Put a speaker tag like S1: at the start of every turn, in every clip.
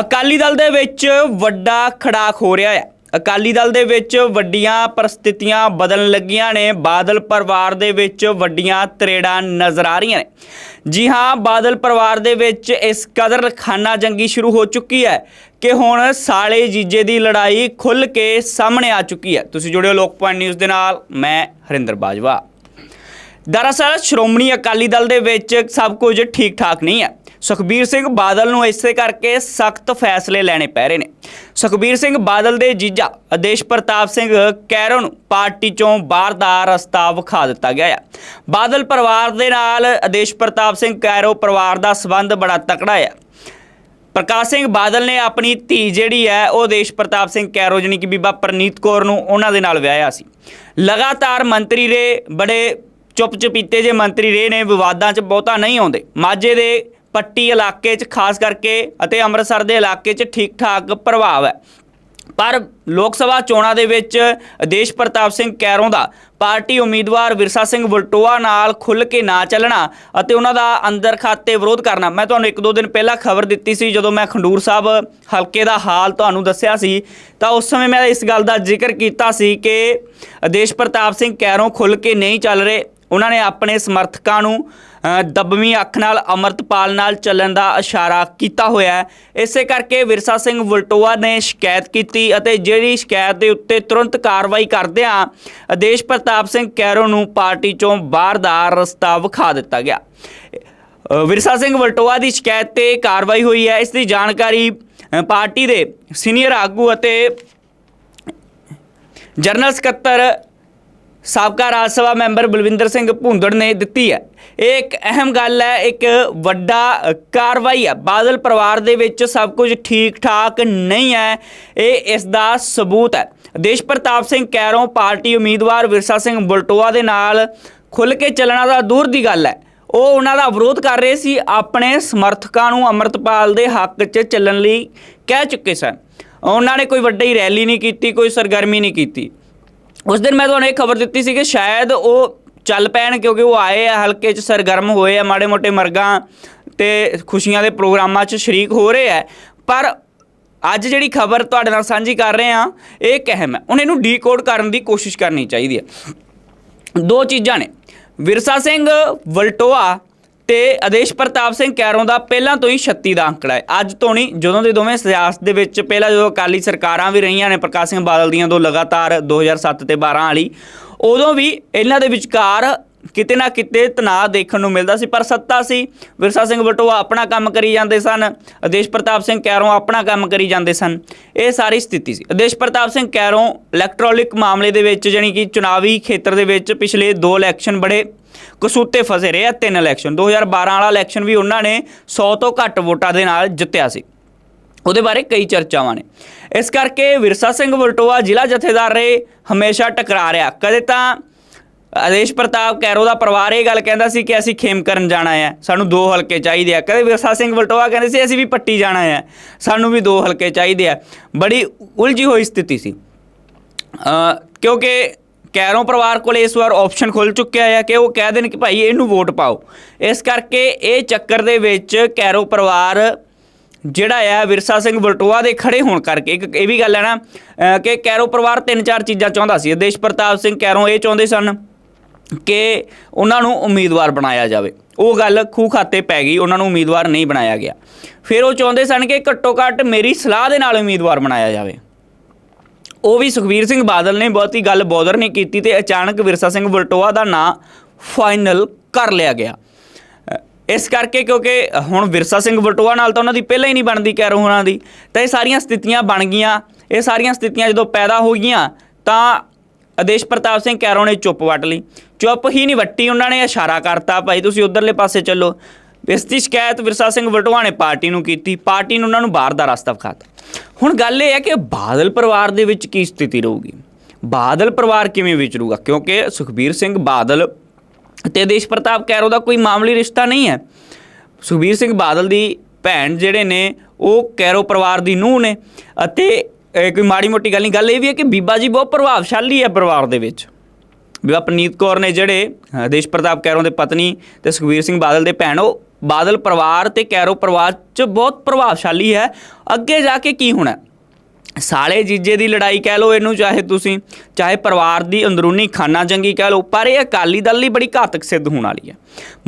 S1: ਅਕਾਲੀ ਦਲ ਦੇ ਵਿੱਚ ਵੱਡਾ ਖੜਾਕ ਹੋ ਰਿਹਾ ਹੈ। ਅਕਾਲੀ ਦਲ ਦੇ ਵਿੱਚ ਵੱਡੀਆਂ ਪਰਿਸਥਿਤੀਆਂ ਬਦਲਣ ਲੱਗੀਆਂ ਨੇ। ਬਾਦਲ ਪਰਿਵਾਰ ਦੇ ਵਿੱਚ ਵੱਡੀਆਂ ਤਰੇੜਾਂ ਨਜ਼ਰ ਆ ਰਹੀਆਂ ਨੇ। ਜੀ ਹਾਂ, ਬਾਦਲ ਪਰਿਵਾਰ ਦੇ ਵਿੱਚ ਇਸ ਕਦਰ ਖਾਨਾ ਜੰਗੀ ਸ਼ੁਰੂ ਹੋ ਚੁੱਕੀ ਹੈ ਕਿ ਹੁਣ ਸਾਲੇ ਜੀਜੇ ਦੀ ਲੜਾਈ ਖੁੱਲ ਕੇ ਸਾਹਮਣੇ ਆ ਚੁੱਕੀ ਹੈ। ਤੁਸੀਂ ਜੁੜਿਓ ਲੋਕ ਪੁਆਇੰਟ ਨਿਊਜ਼ ਦੇ ਨਾਲ, ਮੈਂ ਹਰਿੰਦਰ ਬਾਜਵਾ। ਦਰਅਸਲ ਸ਼੍ਰੋਮਣੀ ਅਕਾਲੀ ਦਲ ਦੇ ਵਿੱਚ ਸਭ ਕੁਝ ਠੀਕ ਠਾਕ ਨਹੀਂ ਹੈ। ਸੁਖਬੀਰ ਸਿੰਘ ਬਾਦਲ ਨੂੰ ਇਸੇ ਕਰਕੇ ਸਖਤ ਫੈਸਲੇ ਲੈਣੇ ਪੈ ਰਹੇ ਨੇ। ਸੁਖਬੀਰ ਸਿੰਘ ਬਾਦਲ ਦੇ ਜੀਜਾ ਆਦੇਸ਼ ਪ੍ਰਤਾਪ ਸਿੰਘ ਕੈਰੋਂ ਨੂੰ ਪਾਰਟੀ ਚੋਂ ਬਾਹਰ ਦਾ ਰਸਤਾ ਵਿਖਾ ਦਿੱਤਾ ਗਿਆ ਹੈ ਬਾਦਲ ਪਰਿਵਾਰ ਦੇ ਨਾਲ ਆਦੇਸ਼ ਪ੍ਰਤਾਪ ਸਿੰਘ ਕੈਰੋ ਪਰਿਵਾਰ ਦਾ ਸਬੰਧ ਬੜਾ ਤਕੜਾ ਹੈ ਪ੍ਰਕਾਸ਼ ਸਿੰਘ ਬਾਦਲ ਨੇ ਆਪਣੀ ਧੀ ਜਿਹੜੀ ਹੈ, ਉਹ ਦੇਸ਼ ਪ੍ਰਤਾਪ ਸਿੰਘ ਕੈਰੋ ਜਾਣੀ ਕਿ ਬੀਬਾ ਪ੍ਰਨੀਤ ਕੌਰ ਨੂੰ ਉਹਨਾਂ ਦੇ ਨਾਲ ਵਿਆਹਿਆ ਸੀ। ਲਗਾਤਾਰ ਮੰਤਰੀ ਰਹੇ, ਬੜੇ ਚੁੱਪ ਚੁਪੀਤੇ ਜੇ ਮੰਤਰੀ ਰਹੇ ਨੇ, ਵਿਵਾਦਾਂ 'ਚ ਬਹੁਤਾ ਨਹੀਂ ਆਉਂਦੇ। ਮਾਝੇ ਦੇ ਪੱਟੀ ਇਲਾਕੇ 'ਚ, ਖਾਸ ਕਰਕੇ ਅਤੇ ਅੰਮ੍ਰਿਤਸਰ ਦੇ ਇਲਾਕੇ 'ਚ ਠੀਕ ਠਾਕ ਪ੍ਰਭਾਵ ਹੈ। ਪਰ ਲੋਕ ਸਭਾ ਚੋਣਾਂ ਦੇ ਵਿੱਚ ਆਦੇਸ਼ ਪ੍ਰਤਾਪ ਸਿੰਘ ਕੈਰੋਂ ਦਾ ਪਾਰਟੀ ਉਮੀਦਵਾਰ ਵਿਰਸਾ ਸਿੰਘ ਵਲਟੋਆ ਨਾਲ ਖੁੱਲ ਕੇ ਨਾ ਚੱਲਣਾ ਅਤੇ ਉਹਨਾਂ ਦਾ ਅੰਦਰ ਖਾਤੇ ਵਿਰੋਧ ਕਰਨਾ। ਮੈਂ ਤੁਹਾਨੂੰ ਇੱਕ ਦੋ ਦਿਨ ਪਹਿਲਾਂ ਖਬਰ ਦਿੱਤੀ ਸੀ, ਜਦੋਂ ਮੈਂ ਖੰਡੂਰ ਸਾਹਿਬ ਹਲਕੇ ਦਾ ਹਾਲ ਤੁਹਾਨੂੰ ਦੱਸਿਆ ਸੀ, ਤਾਂ ਉਸ ਸਮੇਂ ਮੈਂ ਇਸ ਗੱਲ ਦਾ ਜ਼ਿਕਰ ਕੀਤਾ ਸੀ ਕਿ ਆਦੇਸ਼ ਪ੍ਰਤਾਪ ਸਿੰਘ ਕੈਰੋਂ ਖੁੱਲ ਕੇ ਨਹੀਂ ਚੱਲ ਰਹੇ। ਉਹਨਾਂ ਨੇ ਆਪਣੇ ਸਮਰਥਕਾਂ ਨੂੰ ਦਬਵੀਂ ਅੱਖ ਨਾਲ ਅਮਰਤਪਾਲ ਨਾਲ ਚੱਲਣ ਦਾ ਇਸ਼ਾਰਾ ਕੀਤਾ ਹੋਇਆ ਹੈ। ਇਸੇ ਕਰਕੇ ਵਿਰਸਾ ਸਿੰਘ ਵਲਟੋਆ ਨੇ ਸ਼ਿਕਾਇਤ ਕੀਤੀ ਅਤੇ ਜਿਹੜੀ ਸ਼ਿਕਾਇਤ ਦੇ ਉੱਤੇ ਤੁਰੰਤ ਕਾਰਵਾਈ ਕਰਦਿਆਂ ਆਦੇਸ਼ ਪ੍ਰਤਾਪ ਸਿੰਘ ਕੈਰੋ ਨੂੰ ਪਾਰਟੀ ਚੋਂ ਬਾਹਰ ਦਾ ਰਸਤਾ ਵਿਖਾ ਦਿੱਤਾ ਗਿਆ। ਵਿਰਸਾ ਸਿੰਘ ਵਲਟੋਆ ਦੀ ਸ਼ਿਕਾਇਤ ਤੇ ਕਾਰਵਾਈ ਹੋਈ ਹੈ। ਇਸ ਦੀ ਜਾਣਕਾਰੀ ਪਾਰਟੀ ਦੇ ਸੀਨੀਅਰ ਆਗੂ ਅਤੇ ਜਨਰਲ ਸਕੱਤਰ ਸਾਬਕਾ ਰਾਜ ਸਭਾ ਮੈਂਬਰ ਬਲਵਿੰਦਰ ਸਿੰਘ ਭੁੰਦੜ ਨੇ ਦਿੱਤੀ ਹੈ। ਇਹ ਇੱਕ ਅਹਿਮ ਗੱਲ ਹੈ, ਇੱਕ ਵੱਡਾ ਕਾਰਵਾਈ ਹੈ। ਬਾਦਲ ਪਰਿਵਾਰ ਦੇ ਵਿੱਚ ਸਭ ਕੁਝ ਠੀਕ ਠਾਕ ਨਹੀਂ ਹੈ, ਇਹ ਇਸ ਦਾ ਸਬੂਤ ਹੈ। ਦੇਸ਼ ਪ੍ਰਤਾਪ ਸਿੰਘ ਕੈਰੋਂ ਪਾਰਟੀ ਉਮੀਦਵਾਰ ਵਿਰਸਾ ਸਿੰਘ ਬਲਟੋਆ ਦੇ ਨਾਲ ਖੁੱਲ ਕੇ ਚੱਲਣਾ ਤਾਂ ਦੂਰ ਦੀ ਗੱਲ ਹੈ। ਉਹ ਉਹਨਾਂ ਦਾ ਵਿਰੋਧ ਕਰ ਰਹੇ ਸੀ, ਆਪਣੇ ਸਮਰਥਕਾਂ ਨੂੰ ਅਮਰਤਪਾਲ ਦੇ ਹੱਕ 'ਚ ਚੱਲਣ ਲਈ ਕਹਿ ਚੁੱਕੇ ਸਨ। ਉਹਨਾਂ ਨੇ ਕੋਈ ਵੱਡੀ ਰੈਲੀ ਨਹੀਂ ਕੀਤੀ, ਕੋਈ ਸਰਗਰਮੀ ਨਹੀਂ ਕੀਤੀ। ਉਸ ਦਿਨ ਮੈਂ ਤੁਹਾਨੂੰ ਇਹ ਖਬਰ ਦਿੱਤੀ ਸੀ ਕਿ ਸ਼ਾਇਦ ਉਹ ਚੱਲ ਪੈਣ ਕਿਉਂਕਿ ਉਹ ਆਏ ਆ, ਹਲਕੇ 'ਚ ਸਰਗਰਮ ਹੋਏ ਆ ਮਾੜੇ ਮੋਟੇ ਮਰਗਾਂ ਤੇ ਖੁਸ਼ੀਆਂ ਦੇ ਪ੍ਰੋਗਰਾਮਾਂ 'ਚ ਸ਼ਰੀਕ ਹੋ ਰਹੇ ਆ। ਪਰ ਅੱਜ ਜਿਹੜੀ ਖਬਰ ਤੁਹਾਡੇ ਨਾਲ ਸਾਂਝੀ ਕਰ ਰਹੇ ਆ ਇਹ ਕਹਿਮ ਹੈ। ਹੁਣ ਇਹਨੂੰ ਡੀਕੋਡ ਕਰਨ ਦੀ ਕੋਸ਼ਿਸ਼ ਕਰਨੀ ਚਾਹੀਦੀ ਹੈ। ਦੋ ਚੀਜ਼ਾਂ ਨੇ। ਵਿਰਸਾ ਸਿੰਘ ਵਲਟੋਆ ਤੇ ਆਦੇਸ਼ ਪ੍ਰਤਾਪ ਸਿੰਘ ਕੈਰੋਂ ਦਾ ਪਹਿਲਾਂ ਤੋਂ ਹੀ 36 ਦਾ ਅੰਕੜਾ ਹੈ। ਅੱਜ ਤੋਂ ਨਹੀਂ, ਜਦੋਂ ਦੇ ਦੋਵੇਂ ਸਿਆਸਤ ਦੇ ਵਿੱਚ ਪਹਿਲਾਂ ਜਦੋਂ ਅਕਾਲੀ ਸਰਕਾਰਾਂ ਵੀ ਰਹੀਆਂ ਨੇ, ਪ੍ਰਕਾਸ਼ ਸਿੰਘ ਬਾਦਲ ਦੀਆਂ ਦੋ ਲਗਾਤਾਰ 2007 ਤੇ 12 ਵਾਲੀ, ਉਦੋਂ ਵੀ ਇਹਨਾਂ ਦੇ ਵਿਚਕਾਰ ਕਿਤੇ ਨਾ ਕਿਤੇ ਤਣਾਅ ਦੇਖਣ ਨੂੰ ਮਿਲਦਾ ਸੀ, ਪਰ ਸੱਤਾ ਸੀ। ਵਿਰਸਾ ਸਿੰਘ ਵਲਟੋਆ ਆਪਣਾ ਕੰਮ ਕਰੀ ਜਾਂਦੇ ਸਨ, ਆਦੇਸ਼ ਪ੍ਰਤਾਪ ਸਿੰਘ ਕੈਰੋਂ ਆਪਣਾ ਕੰਮ ਕਰੀ ਜਾਂਦੇ ਸਨ। ਇਹ ਸਾਰੀ ਸਥਿਤੀ ਸੀ। ਆਦੇਸ਼ ਪ੍ਰਤਾਪ ਸਿੰਘ ਕੈਰੋਂ ਇਲੈਕਟ੍ਰੋਨਿਕ ਮਾਮਲੇ ਦੇ ਵਿੱਚ, ਜਾਣੀ ਕਿ ਚੁਣਾਵੀ ਖੇਤਰ ਦੇ ਵਿੱਚ ਪਿਛਲੇ ਦੋ ਇਲੈਕਸ਼ਨ ਬੜੇ ਕਸੂਤੇ ਫਸੇ ਰਹੇ ਆ ਤਿੰਨ ਇਲੈਕਸ਼ਨ 2012 ਵਾਲਾ ਇਲੈਕਸ਼ਨ ਵੀ ਉਹਨਾਂ ਨੇ 100 ਤੋਂ ਘੱਟ ਵੋਟਾਂ ਦੇ ਨਾਲ ਜਿੱਤਿਆ ਸੀ। ਉਹਦੇ ਬਾਰੇ ਕਈ ਚਰਚਾਵਾਂ ਨੇ। ਇਸ ਕਰਕੇ ਵਿਰਸਾ ਸਿੰਘ ਵਲਟੋਆ ਜ਼ਿਲ੍ਹਾ ਜਥੇਦਾਰ ਰਹੇ, ਹਮੇਸ਼ਾ ਟਕਰਾ ਰਿਹਾ। ਕਦੇ ਤਾਂ ਆਦੇਸ਼ ਪ੍ਰਤਾਪ ਕੈਰੋ ਦਾ ਪਰਿਵਾਰ ਇਹ ਗੱਲ ਕਹਿੰਦਾ ਸੀ ਕਿ ਅਸੀਂ ਖੇਮ ਕਰਨ ਜਾਣਾ ਹੈ, ਸਾਨੂੰ ਦੋ ਹਲਕੇ ਚਾਹੀਦੇ ਆ। ਕਦੇ ਵਿਰਸਾ ਸਿੰਘ ਵਲਟੋਆ ਕਹਿੰਦੇ ਸੀ, ਅਸੀਂ ਵੀ ਪੱਟੀ ਜਾਣਾ ਹੈ, ਸਾਨੂੰ ਵੀ ਦੋ ਹਲਕੇ ਚਾਹੀਦੇ ਆ। ਬੜੀ ਉਲਝੀ ਹੋਈ ਸਥਿਤੀ ਸੀ। ਕਿਉਂਕਿ ਕੈਰੋਂ ਪਰਿਵਾਰ ਕੋਲ ਇਸ ਵਾਰ ਆਪਸ਼ਨ ਖੁੱਲ ਚੁੱਕਿਆ ਹੈ ਕਿ ਉਹ ਕਹਿ ਦੇਣ ਕਿ ਭਾਈ ਇਹਨੂੰ ਵੋਟ ਪਾਓ। ਇਸ ਕਰਕੇ ਇਹ ਚੱਕਰ ਦੇ ਵਿੱਚ ਕੈਰੋਂ ਪਰਿਵਾਰ ਜਿਹੜਾ ਆ ਵਿਰਸਾ ਸਿੰਘ ਵਲਟੋਆ ਦੇ ਖੜੇ ਹੋਣ ਕਰਕੇ, ਇੱਕ ਇਹ ਵੀ ਗੱਲ ਹੈ ਨਾ ਕਿ ਕੈਰੋਂ ਪਰਿਵਾਰ ਤਿੰਨ ਚਾਰ ਚੀਜ਼ਾਂ ਚਾਹੁੰਦਾ ਸੀ। ਦੇਸ਼ ਪ੍ਰਤਾਪ ਸਿੰਘ ਕੈਰੋਂ ਇਹ ਚਾਹੁੰਦੇ ਸਨ ਕਿ ਉਹਨਾਂ ਨੂੰ ਉਮੀਦਵਾਰ ਬਣਾਇਆ ਜਾਵੇ। ਉਹ ਗੱਲ ਖੂਹ ਖਾਤੇ ਪੈ ਗਈ, ਉਹਨਾਂ ਨੂੰ ਉਮੀਦਵਾਰ ਨਹੀਂ ਬਣਾਇਆ ਗਿਆ। ਫਿਰ ਉਹ ਚਾਹੁੰਦੇ ਸਨ ਕਿ ਘੱਟੋ ਘੱਟ ਮੇਰੀ ਸਲਾਹ ਦੇ ਨਾਲ ਉਮੀਦਵਾਰ ਬਣਾਇਆ ਜਾਵੇ। ਉਹ ਵੀ ਸੁਖਬੀਰ ਸਿੰਘ ਬਾਦਲ ਨੇ ਬਹੁਤੀ ਗੱਲ ਬੋਦਰ ਨਹੀਂ ਕੀਤੀ ਤੇ ਅਚਾਨਕ ਵਿਰਸਾ ਸਿੰਘ ਵਲਟੋਆ ਦਾ ਨਾਂ ਫਾਈਨਲ ਕਰ ਲਿਆ ਗਿਆ। ਇਸ ਕਰਕੇ ਕਿਉਂਕਿ ਹੁਣ ਵਿਰਸਾ ਸਿੰਘ ਵਲਟੋਆ ਨਾਲ ਤਾਂ ਉਹਨਾਂ ਦੀ ਪਹਿਲਾਂ ਹੀ ਨਹੀਂ ਬਣਦੀ ਕੈਰੋ ਹੋਣਾ ਦੀ, ਤਾਂ ਇਹ ਸਾਰੀਆਂ ਸਥਿਤੀਆਂ ਬਣ ਗਈਆਂ। ਇਹ ਸਾਰੀਆਂ ਸਥਿਤੀਆਂ ਜਦੋਂ ਪੈਦਾ ਹੋ ਗਈਆਂ, ਤਾਂ ਆਦੇਸ਼ ਪ੍ਰਤਾਪ ਸਿੰਘ ਕੈਰੋ ਨੇ ਚੁੱਪ ਵੱਟ ਲਈ। ਚੁੱਪ ਹੀ ਨਹੀਂ ਵੱਟੀ ਉਹਨਾਂ ਨੇ, ਇਸ਼ਾਰਾ ਕਰਤਾ, ਭਾਈ ਤੁਸੀਂ ਉਧਰਲੇ ਪਾਸੇ ਚੱਲੋ। ਇਸ ਦੀ ਸ਼ਿਕਾਇਤ ਵਿਰਸਾ ਸਿੰਘ ਵਲਟੋਆ ਨੇ ਪਾਰਟੀ ਨੂੰ ਕੀਤੀ। ਪਾਰਟੀ ਨੇ ਉਹਨਾਂ ਨੂੰ ਬਾਹਰ ਦਾ ਰਸਤਾ ਵਿਖਾਤਾ। ਹੁਣ ਗੱਲ ਇਹ ਹੈ ਕਿ ਬਾਦਲ ਪਰਿਵਾਰ ਦੇ ਵਿੱਚ ਕੀ ਸਥਿਤੀ ਰਹੂਗੀ? ਬਾਦਲ ਪਰਿਵਾਰ ਕਿਵੇਂ ਵਿਚਰੂਗਾ? ਕਿਉਂਕਿ ਸੁਖਬੀਰ ਸਿੰਘ ਬਾਦਲ ਤੇ ਦੇਸ਼ ਪ੍ਰਤਾਪ ਕੈਰੋ ਦਾ ਕੋਈ ਮਾਮੂਲੀ ਰਿਸ਼ਤਾ ਨਹੀਂ ਹੈ। ਸੁਖਬੀਰ ਸਿੰਘ ਬਾਦਲ ਦੀ ਭੈਣ ਜਿਹੜੇ ਨੇ, ਉਹ ਕੈਰੋ ਪਰਿਵਾਰ ਦੀ ਨੂੰਹ ਨੇ ਅਤੇ ਕੋਈ ਮਾੜੀ ਮੋਟੀ ਗੱਲ ਨਹੀਂ, ਗੱਲ ਇਹ ਵੀ ਹੈ ਕਿ ਬੀਬਾ ਜੀ ਬਹੁਤ ਪ੍ਰਭਾਵਸ਼ਾਲੀ ਹੈ ਪਰਿਵਾਰ ਦੇ ਵਿੱਚ। ਬੀਬਾ ਪਨੀਤ ਕੌਰ ਨੇ ਜਿਹੜੇ ਦੇਸ਼ ਪ੍ਰਤਾਪ ਕੈਰੋਂ ਦੇ ਪਤਨੀ ਤੇ ਸੁਖਬੀਰ ਸਿੰਘ ਬਾਦਲ ਦੇ ਭੈਣ, ਉਹ ਬਾਦਲ ਪਰਿਵਾਰ ਤੇ ਕੈਰੋ ਪਰਿਵਾਰ 'ਚ ਬਹੁਤ ਪ੍ਰਭਾਵਸ਼ਾਲੀ ਹੈ। ਅੱਗੇ ਜਾ ਕੇ ਕੀ ਹੋਣਾ? ਸਾਲੇ ਜੀਜੇ ਦੀ ਲੜਾਈ ਕਹਿ ਲਓ ਇਹਨੂੰ ਚਾਹੇ ਤੁਸੀਂ, ਚਾਹੇ ਪਰਿਵਾਰ ਦੀ ਅੰਦਰੂਨੀ ਖਾਨਾ ਜੰਗੀ ਕਹਿ ਲਓ, ਪਰ ਇਹ ਅਕਾਲੀ ਦਲ ਲਈ ਬੜੀ ਘਾਤਕ ਸਿੱਧ ਹੋਣ ਵਾਲੀ ਹੈ।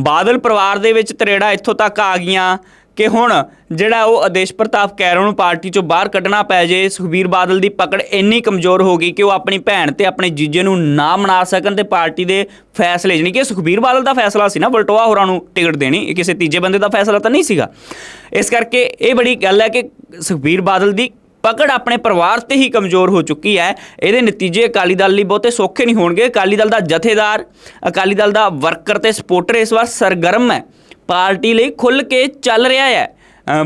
S1: ਬਾਦਲ ਪਰਿਵਾਰ ਦੇ ਵਿੱਚ ਤਰੇੜਾ ਇੱਥੋਂ ਤੱਕ ਆ ਗਈਆਂ ਕਿ ਹੁਣ ਜਿਹੜਾ ਉਹ ਆਦੇਸ਼ ਪ੍ਰਤਾਪ ਕੈਰੋਂ ਨੂੰ ਪਾਰਟੀ ਚੋਂ ਬਾਹਰ ਕੱਢਣਾ ਪੈ ਜੇ, ਸੁਖਬੀਰ ਬਾਦਲ ਦੀ ਪਕੜ ਇੰਨੀ ਕਮਜ਼ੋਰ ਹੋ ਗਈ ਕਿ ਉਹ ਆਪਣੀ ਭੈਣ ਤੇ ਆਪਣੇ ਜੀਜੇ ਨੂੰ ਨਾ ਮਨਾ ਸਕਣ ਤੇ ਪਾਰਟੀ ਦੇ ਫੈਸਲੇ, ਜਾਣੀ ਕਿ ਸੁਖਬੀਰ ਬਾਦਲ ਦਾ ਫੈਸਲਾ ਸੀ ਨਾ ਬਲਟੋਆ ਹੋਰਾਂ ਨੂੰ ਟਿਕਟ ਦੇਣੀ, ਇਹ ਕਿਸੇ ਤੀਜੇ ਬੰਦੇ ਦਾ ਫੈਸਲਾ ਤਾਂ ਨਹੀਂ ਸੀਗਾ। ਇਸ ਕਰਕੇ ਇਹ ਬੜੀ ਗੱਲ ਹੈ ਕਿ ਸੁਖਬੀਰ ਬਾਦਲ ਦੀ ਪਕੜ ਆਪਣੇ ਪਰਿਵਾਰ ਤੇ ਹੀ ਕਮਜ਼ੋਰ ਹੋ ਚੁੱਕੀ ਹੈ। ਇਹਦੇ ਨਤੀਜੇ ਅਕਾਲੀ ਦਲ ਲਈ ਬਹੁਤੇ ਸੌਖੇ ਨਹੀਂ ਹੋਣਗੇ। ਅਕਾਲੀ ਦਲ ਦਾ ਜਥੇਦਾਰ, ਅਕਾਲੀ ਦਲ ਦਾ ਵਰਕਰ ਤੇ ਸਪੋਰਟਰ ਇਸ ਵਾਰ ਸਰਗਰਮ ਹੈ। ਪਾਰਟੀ ਲਈ ਖੁੱਲ ਕੇ ਚੱਲ ਰਿਹਾ ਹੈ।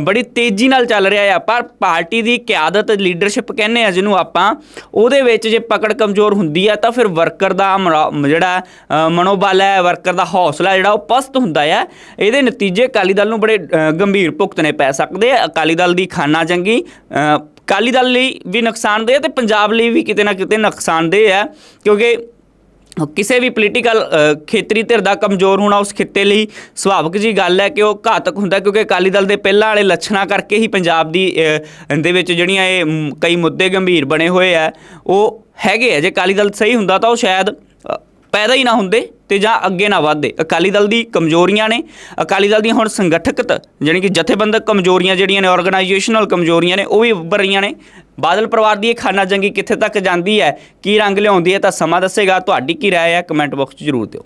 S1: ਬੜੀ ਤੇਜ਼ੀ ਨਾਲ ਚੱਲ ਰਿਹਾ ਹੈ ਪਰ ਪਾਰਟੀ ਦੀ ਕਿਆਦਤ ਲੀਡਰਸ਼ਿਪ ਕਹਿੰਦੇ ਆ, ਜਿਹਨੂੰ ਆਪਾਂ ਉਹਦੇ ਵਿੱਚ ਜੇ ਪਕੜ ਕਮਜ਼ੋਰ ਹੁੰਦੀ ਹੈ ਤਾਂ ਫਿਰ ਵਰਕਰ ਦਾ ਮਰਾ- ਜਿਹੜਾ ਮਨੋਬਲ ਹੈ ਵਰਕਰ ਦਾ ਹੌਸਲਾ ਜਿਹੜਾ ਉਹ ਪਸਤ ਹੁੰਦਾ ਹੈ ਇਹਦੇ ਨਤੀਜੇ ਅਕਾਲੀ ਦਲ ਨੂੰ ਬੜੇ ਗੰਭੀਰ ਭੁਗਤਣੇ ਪੈ ਸਕਦੇ ਆ। ਅਕਾਲੀ ਦਲ ਦੀ ਖਾਨਾ ਜੰਗੀ ਅਕਾਲੀ ਦਲ ਲਈ ਵੀ ਨੁਕਸਾਨਦੇਹ ਤੇ ਪੰਜਾਬ ਲਈ ਵੀ ਕਿਤੇ ਨਾ ਕਿਤੇ ਨੁਕਸਾਨਦੇਹ ਹੈ ਕਿਉਂਕਿ ਕਿਸੇ ਵੀ ਪੋਲੀਟੀਕਲ ਖੇਤਰੀ ਧਿਰ ਦਾ ਕਮਜ਼ੋਰ ਹੋਣਾ ਉਸ ਖਿੱਤੇ ਲਈ ਸੁਭਾਵਿਕ ਜੀ ਗੱਲ ਹੈ ਕਿ ਉਹ ਘਾਤਕ ਹੁੰਦਾ ਕਿਉਂਕਿ ਅਕਾਲੀ ਦਲ ਦੇ ਪਹਿਲਾਂ ਵਾਲੇ ਲੱਛਣਾਂ ਕਰਕੇ ਹੀ ਪੰਜਾਬ ਦੀ ਦੇ ਵਿੱਚ ਜਿਹੜੀਆਂ ਇਹ ਕਈ ਮੁੱਦੇ ਗੰਭੀਰ ਬਣੇ ਹੋਏ ਆ, ਉਹ ਹੈਗੇ ਆ। ਜੇ ਅਕਾਲੀ ਦਲ ਸਹੀ ਹੁੰਦਾ ਤਾਂ ਉਹ ਸ਼ਾਇਦ ਪੈਦਾ ਹੀ ਨਾ ਹੁੰਦੇ ਤੇ ਜਾਂ ਅੱਗੇ ਨਾ ਵਧਦੇ। ਅਕਾਲੀ ਦਲ ਦੀ ਕਮਜ਼ੋਰੀਆਂ ਨੇ, ਅਕਾਲੀ ਦਲ ਦੀਆਂ ਹੁਣ ਸੰਗਠਕਤ ਜਾਣੀ ਕਿ ਜਥੇਬੰਦਕ ਕਮਜ਼ੋਰੀਆਂ ਜਿਹੜੀਆਂ ਨੇ ਆਰਗੇਨਾਈਜੇਸ਼ਨਲ ਕਮਜ਼ੋਰੀਆਂ ਨੇ, ਉਹ ਵੀ ਉੱਭਰ ਰਹੀਆਂ ਨੇ। ਬਾਦਲ ਪਰਿਵਾਰ ਦੀ ਇਹ ਖਾਨਾ ਜੰਗੀ ਕਿੱਥੇ ਤੱਕ ਜਾਂਦੀ ਹੈ, ਕੀ ਰੰਗ ਲਿਆਉਂਦੀ ਹੈ, ਤਾਂ ਸਮਾਂ ਦੱਸੇਗਾ। ਤੁਹਾਡੀ ਕੀ ਰਾਏ ਹੈ, ਕਮੈਂਟ ਬਾਕਸ 'ਚ ਜ਼ਰੂਰ ਦਿਓ।